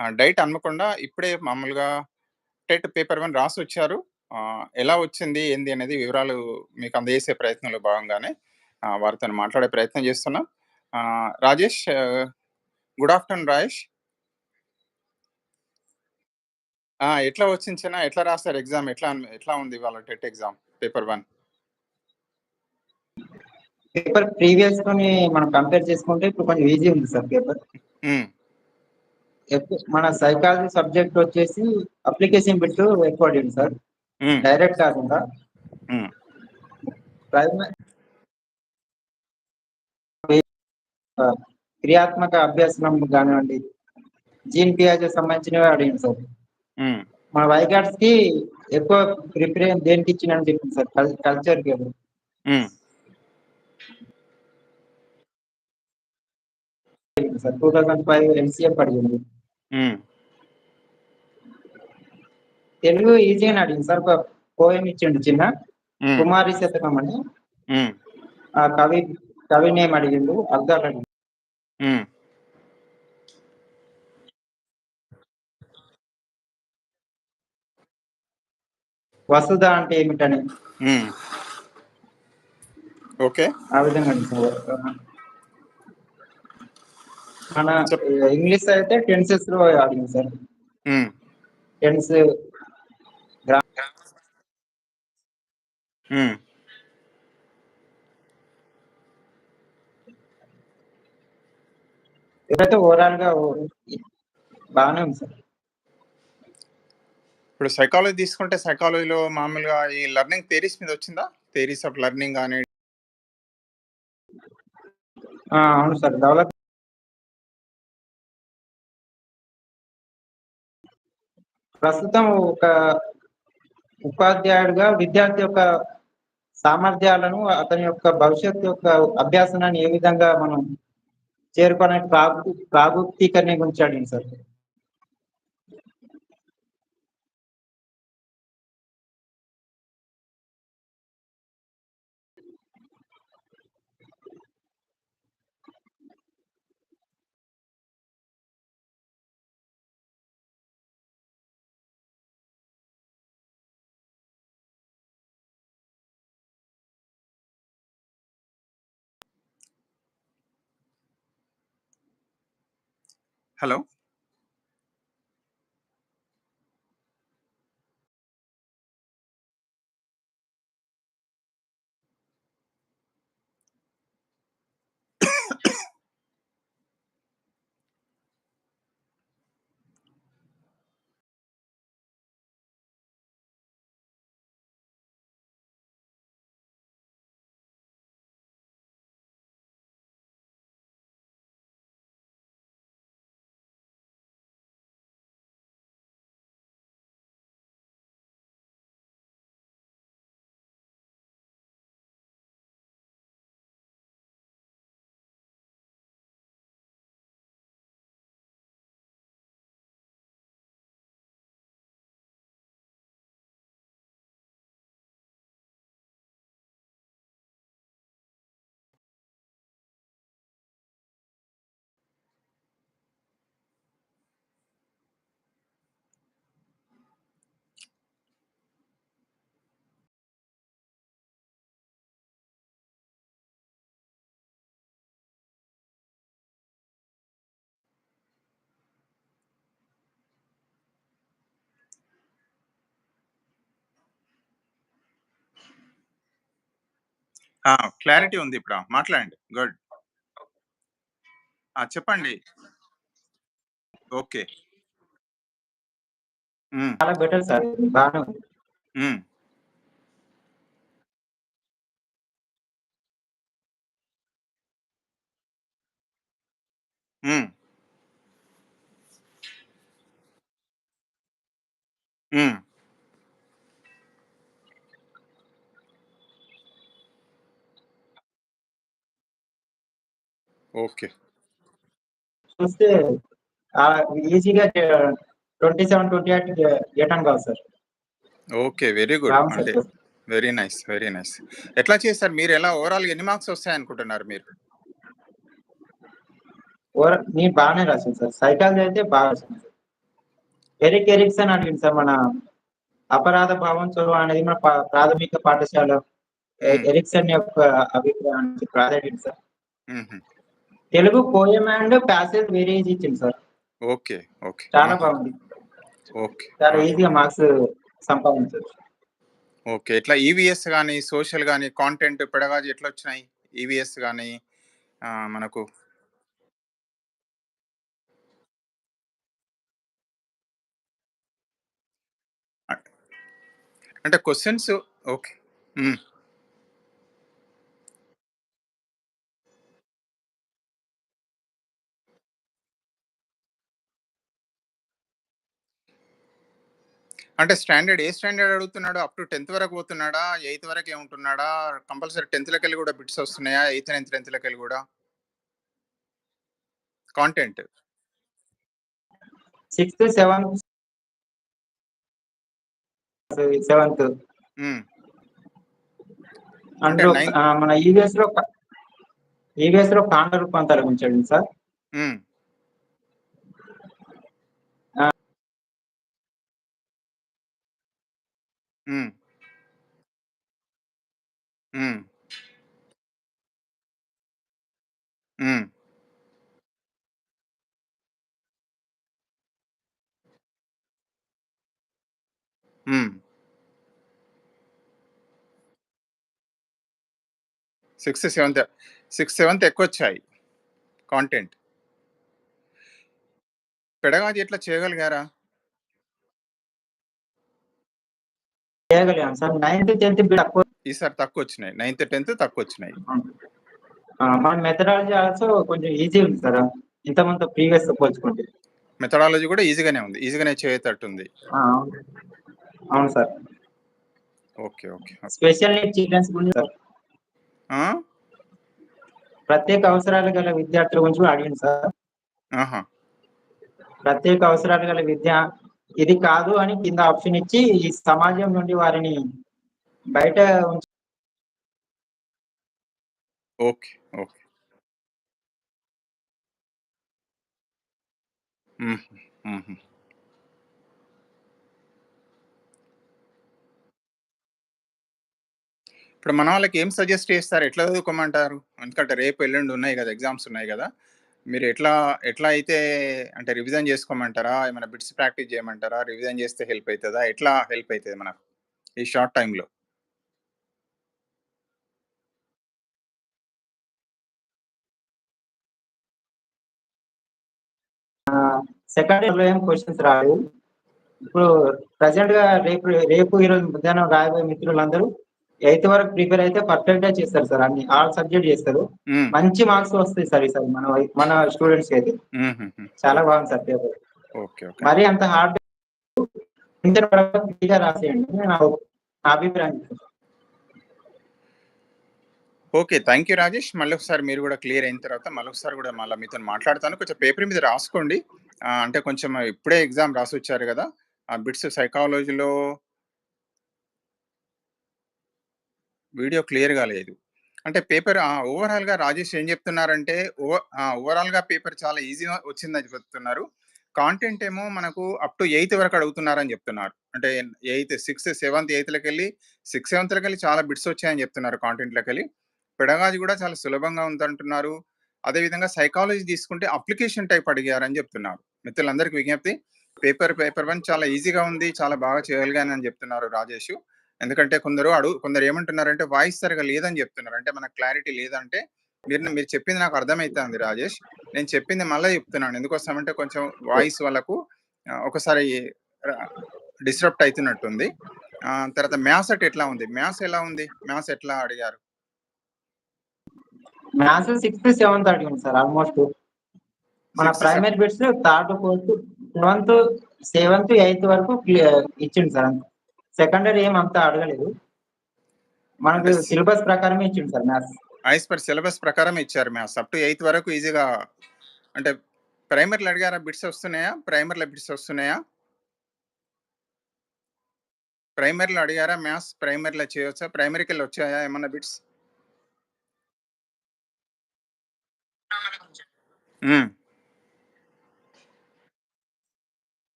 Diet Hanamkonda ఇప్పుడే మామూలుగా TET paper 1 రాసొచ్చారు. ఆహ్, ఎలా వచ్చింది? ఏంది? అనేది వివరాలు మీకు అందజేసే ప్రయత్నంలో భాగంగానే ఆహ్, వారితోని మాట్లాడే ప్రయత్నం చేస్తున్నాం. ఆహ్, రాజేష్ గుడ్ ఆఫ్టర్‌నూన్ రాజేష్. ఆ! ఎట్లా వచ్చింది చిన్న? ఎట్లా రాసారు ఎగ్జామ్? ఎట్లా అన్ ఎట్లా ఉంది ఇవాళ టెట్ ఎగ్జామ్ పేపర్ 1? పేపర్ ప్రీవియస్‌తోని మనం కంపేర్ చేసుకుంటే ఇప్పుడు కొంచెం ఈజీ ఉంది సార్ పేపర్. హ్మ్. మన సైకాలజీ సబ్జెక్ట్ వచ్చేసి అప్లికేషన్ బిట్ ఎక్కువ అడిగింది సార్. డైరెక్ట్ కాకుండా. క్రియాత్మక అభ్యాసనం గానివ్వండి, జీన్ పియాజెకి సంబంధించినవే అడిగింది సార్. మన వైగాట్స్‌కి ఎక్కువ ప్రిఫరెన్స్ దేనికి ఇచ్చిండని చెప్పింది సార్. కల్ కల్చర్‌కి ఏమో. హ్మ్. సార్ 2005 ఎంసీఎఫ్ అడిగింది. తెలుగు ఈజీగానే అడిగింది సార్. ఒక పోయెమ్ ఇచ్చిండు చిన్న. కుమారి శతకం అని. ఆ కవి కవి నేమ్ అడిగిండు. హ్మ్. వసుధ అంటే ఏమిటని. ఓకే. ఆ విధంగా. ఆ! మన ఇంగ్లీష్ అయితే టెన్సెస్‌లో అడిగింది సార్. హ్మ్. టెన్స్ గ్రా హ్మ్. ఇదైతే ఓవరాల్‌గా ఓ బానే ఉంది సార్. ఇప్పుడు సైకాలజీ తీసుకుంటే సైకాలజీలో మామూలుగా ఈ లెర్నింగ్ థియరీస్ మీద వచ్చిందా? థియరీస్ ఆఫ్ లెర్నింగ్ ఆ! అవును సార్. డెవలప్ ప్రస్తుతం ఒక ఉపాధ్యాయుడిగా విద్యార్థి యొక్క సామర్థ్యాలను, అతని యొక్క భవిష్యత్తు యొక్క అభ్యాసనాన్ని ఏ విధంగా మనం చేరుకోవడానికి ప్రాగు ప్రాగుప్తీకరణ గురించి అడిగింది సార్. హలో! ఆ! క్లారిటీ ఉంది ఇప్పుడు. మాట్లాడండి. గుడ్. ఆ! చెప్పండి. ఓకే. హ్మ్. చాలా బెటర్ సార్. బానే ఉంది. హ్మ్. హ్మ్. హ్మ్. ఓకే. చూస్తే ఈజీగా చే 27, 28 గె గెటాన్ కావాలి సార్. ఓకే. Very good. అంటే వెరీ నైస్. Very nice. ఎట్లా చేశారు? మీరు ఎలా ఓవరాల్‌గా ఎన్ని మార్క్స్ వస్తాయనుకుంటున్నారు మీరు? ఓవరాల్ నేను బాగానే రాసాను సార్. సైకాలజీ అయితే బాగా రాసాను. ఎరిక్ ఎరిక్సన్ అడిగింది సార్ మన అపరాధ భావం చొరవ అనేది మన ప్రాథమిక పాఠశాల. ఎరిక్సన్ యొక్క అభిప్రాయానికి ప్రాధాన్యత sir. Telugu poem and passage వేరియేజ్ ఇచ్చింది సార్. ఓకే. ఓకే. చాలా! బాగుంది. ఓకే. చాలా! ఈజీగా మార్క్స్ సంపాదించొచ్చు. ఓకే. ఇట్లా ఈవీఎస్ గాని, సోషల్ గాని, కాంటెంట్ పెడగాజీ ఎట్లొచ్చినాయి? ఈవీఎస్ గాని ఆహ్, మనకు అంటే క్వెషన్స్ ఓకే. అంటే స్టాండర్డ్ ఏ స్టాండర్డ్ అడుగుతున్నాడు? అప్ టు 10థ్ వరకు పోతున్నాడా? 8థ్ వరకే ఉంటున్నాడా? కంపల్సరీ 10థ్‌లకెళ్ళి గూడా బిట్స్ వస్తున్నాయా? 8థ్, 9థ్, 10థ్‌లకెళ్ళి గూడా? కాంటెంట్. Sixth, seventh seventh. అంటే మన ఈవీఎస్‌లో క ఈవీఎస్‌లో కాండ రూపాంతరం ఉంచాడు సార్. హ్మ్. ఆ! హ్మ్. హ్మ్. హ్మ్. హ్మ్. 6, 7థ్ 6, 7థ్ ఎక్కువొచ్చాయి. కాంటెంట్. పెడగాజీ ఎట్లా చేయగలిగారా? చేయగలిగాం సార్. 9థ్, 10థ్ బిట్ తక్కువ ఈసారి తక్కువొచ్చినాయి. 9థ్, 10థ్ తక్కువొచ్చినాయి. అవును. ఆ! మన మెథడాలజీ ఆల్సో కొంచెం ఈజీ ఉంది సార్. ఇంతకుముందు ప్రీవియస్‌తో పోల్చుకుంటే. మెథడాలజీ గూడా ఈజీగానే ఉంది. ఈజీగానే చేయేతట్టుంది. అవును. Sir. Okay. Okay. Special need childrens గురించి? ప్రత్యేక అవసరాలు గల విద్యార్థుల గురించి కూడా అడిగిండు సార్. ఆహా! ప్రత్యేక అవసరాలు గల విద్య ఇది కాదు అని కింద ఆప్షన్ ఇచ్చి, ఈ సమాజం నుండి వారిని బయట ఓకే. ఓకే. ఇప్పుడు మన వాళ్ళకి ఏం సజెస్ట్ చేస్తారు? ఎట్లా చదువుకోమంటారు? ఎందుకంటే రేపు, ఎల్లుండి ఉన్నాయి కదా ఎగ్జామ్స్ ఉన్నాయి కదా మీరు ఎట్లా ఎట్లా అయితే అంటే రివిజన్ చేసుకోమంటారా? ఏమైనా బిట్స్ ప్రాక్టీస్ చేయమంటారా? రివిజన్ చేస్తే హెల్ప్ అవుతుందా ఎట్లా హెల్ప్ అవుతుంది మనకు ఈ షార్ట్ టైంలో సెకండ్ ఇయర్‌లో ఏం క్వశ్చన్స్ రాలేదు. ఇప్పుడు ప్రెజెంట్‌గా రేపు రేపు, ఈరోజు మధ్యాహ్నం రాయబోయే మిత్రులందరూ ఎయిత్ వరకు ప్రిపేర్ అయితే పర్ఫెక్ట్‌గా చేస్తారు సార్ అన్ని. ఆల్ సబ్జెక్ట్ చేస్తారు. మంచి మార్క్స్ వస్తాయి సార్ ఈసారి మన మన స్టూడెంట్స్‌కైతే. హుహుహు. చాలా. బాగుంది సార్ పేపర్. ఓకే. ఓకే. మరీ అంత హార్డ్ రాసేయండి. నా అభిప్రాయం. ఓకే. Thank you Rajesh. మళ్ళొకసారి మీరు గూడా క్లియర్ అయిన తర్వాత మళ్ళొకసారి గూడా మళ్ళా మీతోని మాట్లాడతాను. కొంచెం పేపర్ మీద రాసుకోండి. అంటే కొంచెం ఇప్పుడే ఎగ్జామ్ రాసొచ్చారు గదా! ఆ బిట్స్ సైకాలజీలో వీడియో క్లియర్‌గా లేదు. అంటే పేపర్ ఓవరాల్‌గా రాజేష్ ఏం చెప్తున్నారంటే ఓవరాల్‌గా పేపర్ చాలా ఈజీగా వచ్చిందని చెప్తున్నారు. కాంటెంట్ ఏమో మనకు అప్ టు ఎయిత్ వరకు అడుగుతున్నారని చెప్తున్నారు అంటే 8, 6, 7థ్, 8థ్‌లకెళ్ళి 6, 7థ్‌లకెళ్ళి చాలా బిట్స్ వచ్చాయని జెప్తున్నారు కాంటెంట్‌లకెళ్ళి. పెడగాజీ కూడా చాలా సులభంగా ఉందంటున్నారు. అదే విధంగా సైకాలజీ తీసుకుంటే అప్లికేషన్ టైప్ అడిగారని చెప్తున్నారు మిత్రులందరికీ విజ్ఞప్తి పేపర్ పేపర్ వన్ చాలా ఈజీగా ఉంది. చాలా బాగా చేయగలిగానని చెప్తున్నారు రాజేష్ ఎందుకంటే కొందరు అడుగు కొందరు ఏమంటున్నారంటే వాయిస్ సరిగ్గా లేదని జెప్తున్నారు. అంటే మనకు క్లారిటీ లేదంటే మీరు మీరు చెప్పింది నాకు అర్థమైతాంది రాజేష్. నేను చెప్పింది మళ్ళా చెప్తున్నాను. ఎందుకోసమంటే కొంచెం వాయిస్ వాళ్ళకు ఒకసారి అయితున్నట్టుంది. ఆహ్, తర్వాత మ్యాథ్స్ అట్ ఎట్లా ఉంది? మ్యాథ్స్ ఎలా ఉంది? మ్యాథ్స్ ఎట్లా అడిగారు? మ్యాథ్స్ సిక్స్త్, సెవెంత్ అడిగిండు సార్ ఆల్‌మోస్ట్. మన 6, 7 primary bits third, fourth, seventh, seventh, eighth వరకు ఇచ్చిండు సార్. సెకండరీ ఏమి అంత అడగలేదు. మనకు సిలబస్ ప్రకారమే ఇచ్చిండు sir maths. As per syllabus ప్రకారమే ఇచ్చారు మ్యాథ్స్. అప్ టు 8థ్ వరకు ఈజీగా అంటే ప్రైమరీలో అడిగారా? బిట్స్ వస్తున్నాయా? ప్రైమరీలో బిట్స్ వస్తున్నాయా? ప్రైమరీలో అడిగారా మ్యాథ్స్? ప్రైమరీలో చేయొచ్చా? ప్రైమరీకెళ్ళి వచ్చాయా ఏమన్నా బిట్స్? హ్మ్.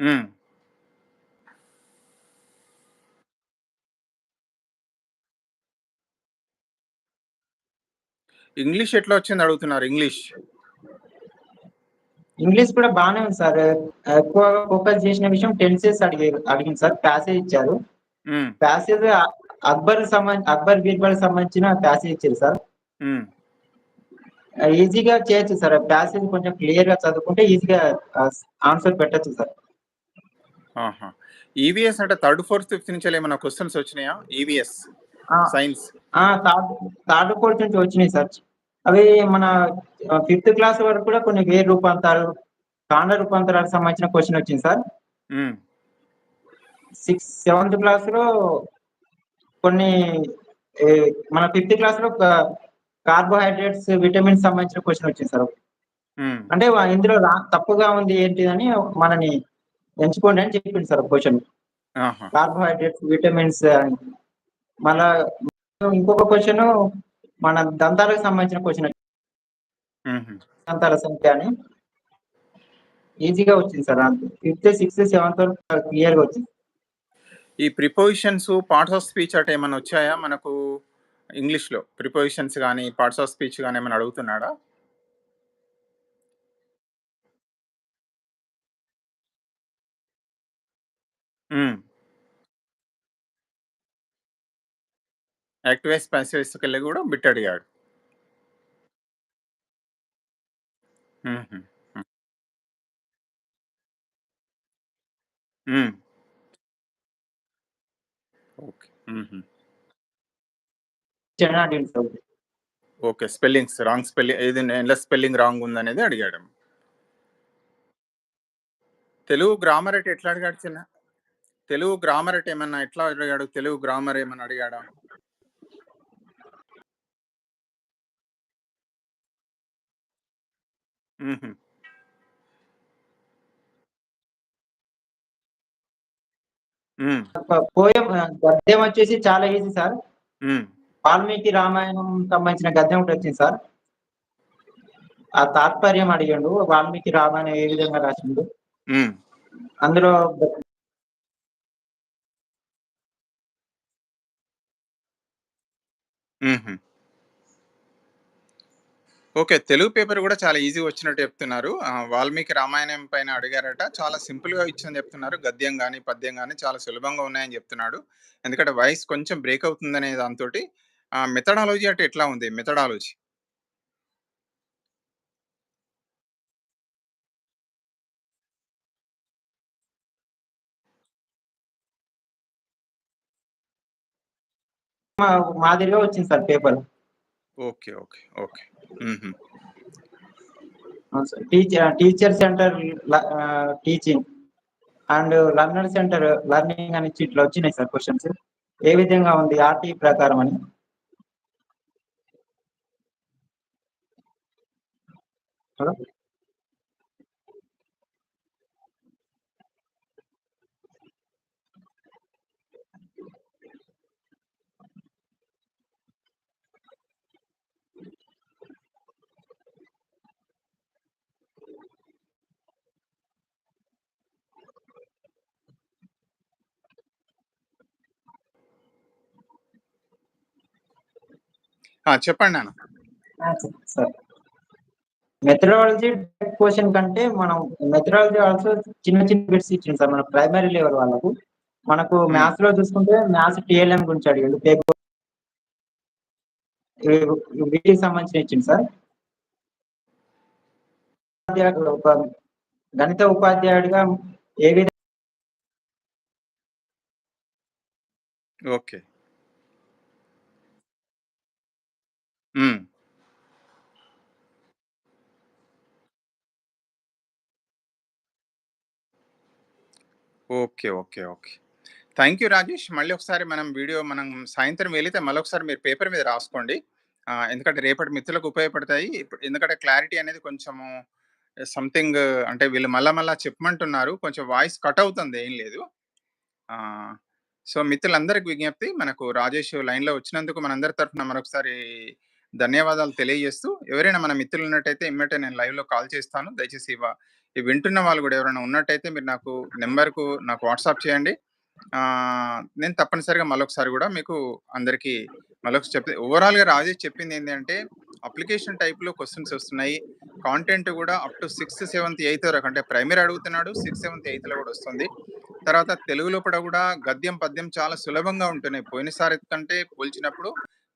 హ్మ్. ఇంగ్లీష్ ఎట్లా వచ్చింది అడుగుతున్నారు ఇంగ్లీష్. ఇంగ్లీష్ కూడా బానే ఉంది సార్. ఎక్కువగా ఫోకస్ చేసిన విషయం టెన్సెస్ అడిగారు అడిగింది సార్. ప్యాసేజ్ ఇచ్చారు. హ్మ్. ప్యాసేజ్ అ అక్బర్ సంబం అక్బర్, బీర్బల్ సంబంధించిన ప్యాసేజ్ ఇచ్చారు సార్. హ్మ్. ఈజీగా చేయొచ్చు సార్. ప్యాసేజ్ కొంచెం క్లియర్‌గా చదువుకుంటే ఈజీగా ఆహ్, ఆన్సర్ పెట్టొచ్చు సార్. ఈవీఎస్ అంటే థర్డ్, ఫోర్త్, ఫిఫ్త్ నుంచెల్లి ఏమన్నా క్వెషన్స్ వచ్చినాయా? ఈవీఎస్! సైన్స్. ఆ! థర్డ్ ఫోర్త్ నుంచి వచ్చినాయి సార్. అవి మన ఫిఫ్త్ క్లాస్ వరకు కూడా కొన్ని వేరు రూపాంతరాలు, కాండ రూపాంతరాలకు సంబంధించిన క్వెషన్ వచ్చింది సార్. సిక్స్ సెవెంత్ క్లాస్‌లో కొన్ని ఏ మన ఫిఫ్త్ క్లాస్‌లో క కార్బోహైడ్రేట్స్, విటమిన్స్ సంబంధించిన క్వెషన్ వచ్చింది సార్. హ్మ్. అంటే ఇందులో తప్పుగా ఉంది ఏంటిదని మనని ఎంచుకోండి అని చెప్పిండు సార్. ఆహా! Carbohydrates, vitamins. మళ్ళా ఇంకొక క్వెషను మన దంతాలకు సంబంధించిన హుహు. దంతాల సంఖ్య అని. ఈజీగా వచ్చింది సార్. ఫిఫ్త్, సిక్స్త్, సెవెంత్ వరకు క్లియర్‌గా వచ్చింది. ఈ ప్రిపోజిషన్స్, పార్ట్స్ ఆఫ్ స్పీచ్ అట్లా ఏమన్నా వచ్చాయా మనకు ఇంగ్లీష్‌లో? ప్రిపోజిషన్స్ గాని, పార్ట్స్ ఆఫ్ స్పీచ్ గాని ఏమన్నా అడుగుతున్నాడా? హ్మ్. యాక్టివైస్, పాసివైస్‌కెళ్ళి గూడా బిట్ అడిగాడు. హుహు. హ్మ్. హ్మ్. ఓకే. హుహు. ఓకే. స్పెల్లింగ్స్ రాంగ్ స్పెల్లింగ్ ఏది ఎలా స్పెల్లింగ్ రాంగ్ ఉందనేది అడిగాడు. తెలుగు గ్రామర్ అంటే ఎట్లా అడిగాడు చిన్న? తెలుగు గ్రామర్ అంటే ఏమన్నా ఎట్లా అడిగాడు? తెలుగు గ్రామర్ ఏమన్నా అడిగాడా? ఆహ్, గద్యం వచ్చేసి చాలా ఈజీ సార్. వాల్మీకి రామాయణం సంబంధించిన గద్యం ఒకటొచ్చింది సార్. ఆ తాత్పర్యం అడిగిండు. వాల్మీకి రామాయణం ఏ విధంగా రాసిండు. అందులో హుహు. ఓకే. తెలుగు పేపర్ గూడా చాలా ఈజీగా వచ్చినట్టు చెప్తున్నారు. ఆహ్, వాల్మీకి రామాయణం పైన అడిగారట. చాలా సింపుల్‌గా ఇచ్చిందని చెప్తున్నారు. గద్యం గాని, పద్యం గాని చాలా సులభంగా ఉన్నాయని చెప్తున్నాడు. ఎందుకంటే వాయిస్ కొంచెం బ్రేక్ అవుతుందనే దాంతోటి ఆహ్, మెథడాలజీ అంటే ఎట్లా ఉంది? మెథడాలజీ. మాదిరిగా వచ్చింది sir paper. Okay. Okay. Okay. హుహు. అవును sir. Teach teacher centre teaching and learner centre learning అని ఇట్లా వచ్చినాయి సార్ క్వెషన్స్. ఏ విధంగా ఉంది ఆర్‌టి ప్రకారం అని. హలో! చెప్పండి నాన్న. సార్. మెథడాలజీ క్వెషన్ కంటే మనం మెథడాలజీ ఆల్సో చిన్న చిన్న బిట్స్ ఇచ్చిండు సార్ మన ప్రైమరీ లెవెల్ వాళ్ళకు. మనకు హ్మ్. మ్యాథ్స్‌లో చూసుకుంటే మ్యాథ్స్ టీఎల్ఎం గురించి అడిగిండు. పేపర్ వీటికి సంబంధించి ఇచ్చిండు సార్. ఒక గణిత ఉపాధ్యాయుడిగా ఏ విధంగా ఓకే. హ్మ్. Okay. Okay. Okay. Thank you Rajesh. మళ్ళీ ఒకసారి మనం వీడియో మనం సాయంత్రం వెళితే మళ్ళొకసారి మీరు పేపర్ మీద రాసుకోండి. ఆహ్, ఎందుకంటే రేపటి మిత్రులకు ఉపయోగపడతాయి. ఇప్పుడు ఎందుకంటే క్లారిటీ అనేది కొంచెము సంథింగ్ అంటే వీళ్ళు మళ్ళా మళ్ళా చెప్పమంటున్నారు. కొంచెం వాయిస్ కట్ అవుతుంది ఏం లేదు. సో, మిత్రులందరికి విజ్ఞప్తి మనకు రాజేష్ లైన్‌లో వచ్చినందుకు మనందరి తరఫున మరొకసారి ధన్యవాదాలు తెలియజేస్తూ ఎవరైనా మన మిత్రులు ఉన్నట్టయితే ఇమ్మటే నేను లైవ్‌లో కాల్ చేస్తాను. దయచేసి ఇవ ఈ వింటున్న వాళ్ళు కూడా ఎవరైనా ఉన్నట్టయితే మీరు నాకు నెంబర్కు నాకు వాట్సాప్ చేయండి. నేను తప్పనిసరిగా మరొకసారి కూడా మీకు అందరికీ మళ్ళొకసారి చెప్తే ఓవరాల్‌గా రాజేష్ చెప్పింది అంటే అప్లికేషన్ టైప్‌లో క్వశ్చన్స్ వస్తున్నాయి. కాంటెంట్ కూడా up to sixth, seventh, eighth వరకు అంటే ప్రైమరీ అడుగుతున్నాడు. సిక్స్త్, సెవెంత్, ఎయిత్‌లో కూడా వస్తుంది. తర్వాత తెలుగు కూడా గద్యం, పద్యం చాలా సులభంగా ఉంటున్నాయి. పోయినసారి కంటే పోల్చినప్పుడు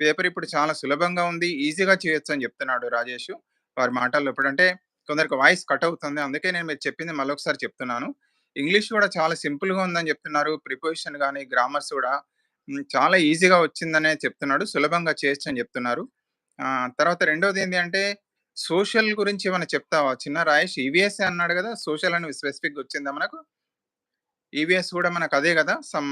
పేపర్ ఇప్పుడు చాలా సులభంగా ఉంది. ఈజీగా చేయొచ్చు అని చెప్తున్నాడు రాజేష్ వారి మాటల్లో ఎప్పుడంటే కొందరికి వాయిస్ కట్ అవుతుంది. అందుకే నేను మీరు చెప్పింది మళ్ళొకసారి చెప్తున్నాను. ఇంగ్లీష్ కూడా చాలా సింపుల్‌గా ఉందని చెప్తున్నారు. ప్రిపోజిషన్ కానీ గ్రామర్స్ కూడా చాలా ఈజీగా వచ్చిందనే చెప్తున్నాడు. సులభంగా చేయొచ్చు అని చెప్తున్నారు. తర్వాత రెండోది ఏంటి అంటే సోషల్ గురించి ఏమైనా చెప్తావా చిన్న రాయేష్? ఈవీఎస్ఏ అన్నాడు కదా సోషల్ అని స్పెసిఫిక్‌గా వచ్చిందా మనకు? ఈవీఎస్ కూడా మనకు అదే కదా సమ్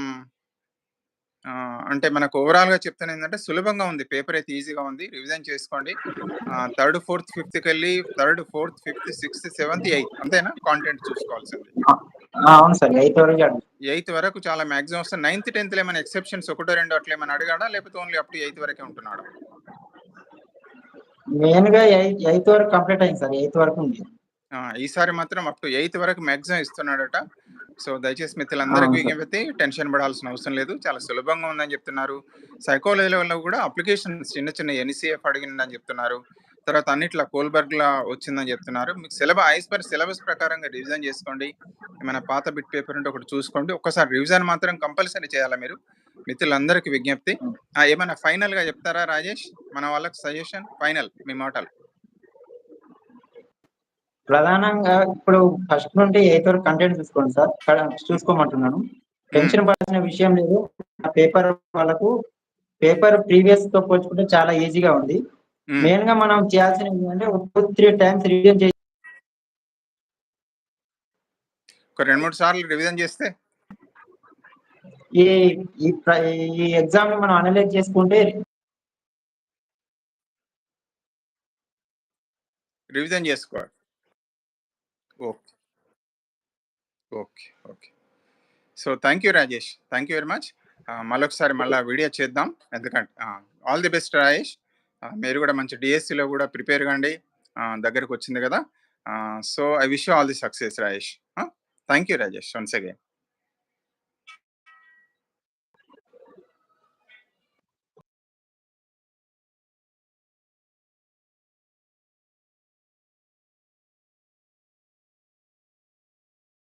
అంటే మనకు ఓవరాల్‌గా చెప్తేనేందంటే సులభంగా ఉంది. పేపర్ అయితే ఈజీగా ఉంది. రివిజన్ చేసుకోండి. Third, fourth, ఫిఫ్త్‌కెళ్ళి third, fourth, fifth, sixth, seventh, eighth అంతేనా? కాంటెంట్ చూసుకోవాల్సింది. అవును సార్. ఎయిత్ వరకు చదివాను. ఎయిత్ వరకు చాలా మాక్సిమం వస్తాయి. నైన్త్, 10థ్‌లో ఏమైనా ఎక్సెప్షన్స్ ఒకటో, రెండో అట్లా ఏమైనా అడిగాడా? లేకపోతే ఓన్లీ అప్ టు ఎయిత్ వరకే ఉంటున్నాడా? మెయిన్‌గా ఎయి ఎయిత్ వరకు కంప్లీట్ అయింది సార్. ఎయిత్ వరకు ఉంది. ఈసారి మాత్రం అప్ టు ఎయిత్ వరకు మాక్సిమం ఇస్తున్నాడట. సో, దయచేసి మిత్రులందరికీ. విజ్ఞప్తి టెన్షన్ పడాల్సిన అవసరం లేదు. చాలా సులభంగా ఉందని చెప్తున్నారు. సైకాలజీ లెవెల్‌లో గూడా అప్లికేషన్స్ చిన్న చిన్న ఎన్‌సీఎఫ్ అడిగిందని చెప్తున్నారు. తర్వాత అన్నిట్లా కోల్బర్గ్‌లా వచ్చిందని చెప్తున్నారు. మీకు సిలబ యాస్ పర్ సిలబస్ ప్రకారంగా రివిజన్ చేసుకోండి. ఏమైనా పాత బిట్ పేపర్ ఉంటే ఒకటి చూసుకోండి. ఒక్కసారి రివిజన్ మాత్రం కంపల్సరీ చేయాలా మీరు. మిత్రులందరికీ విజ్ఞప్తి. ఏమైనా ఫైనల్‌గా చెప్తారా రాజేష్? మన వాళ్ళకి సజెషన్ ఫైనల్ మీ మాటలు. ప్రధానంగా ఇప్పుడు ఫస్ట్ నుండి ఎయిత్ వరకు కంటెంట్ చూసుకోండి సార్. చూసుకోమంటున్నాను. టెన్షన్ పడాల్సిన విషయం లేదు. ఆ పేపర్ వాళ్ళకు పేపర్ ప్రీవియస్‌తో పోల్చుకుంటే చాలా ఈజీగా ఉంది. హ్మ్. మెయిన్‌గా మనం చేయాల్సినవి ఏంటంటే ఒక 2, 3 టైమ్స్ రివిజన్ చేసి ఒక 2, 3 సార్లు రివిజన్ చేస్తే ఈ ఈ ప్ర ఈ ఎగ్జామ్‌ని మనం అనలైజ్ చేసుకుంటే రివిజన్ చేసుకోవాలి. Okay. Okay. Okay. So, thank you Rajesh. Thank you very much. ఆహ్, మళ్ళొకసారి మళ్ళా వీడియో చేద్దాం. ఎందుకంటే ఆ! All the best Rajesh. ఆహ్, మీరు గూడా మంచి డీఎస్సీలో గూడా ప్రిపేర్ కండి. ఆహ్, దగ్గరకొచ్చింది గదా! ఆహ్, so, I wish you all the success Rajesh. ఆ! Thank you Rajesh once again.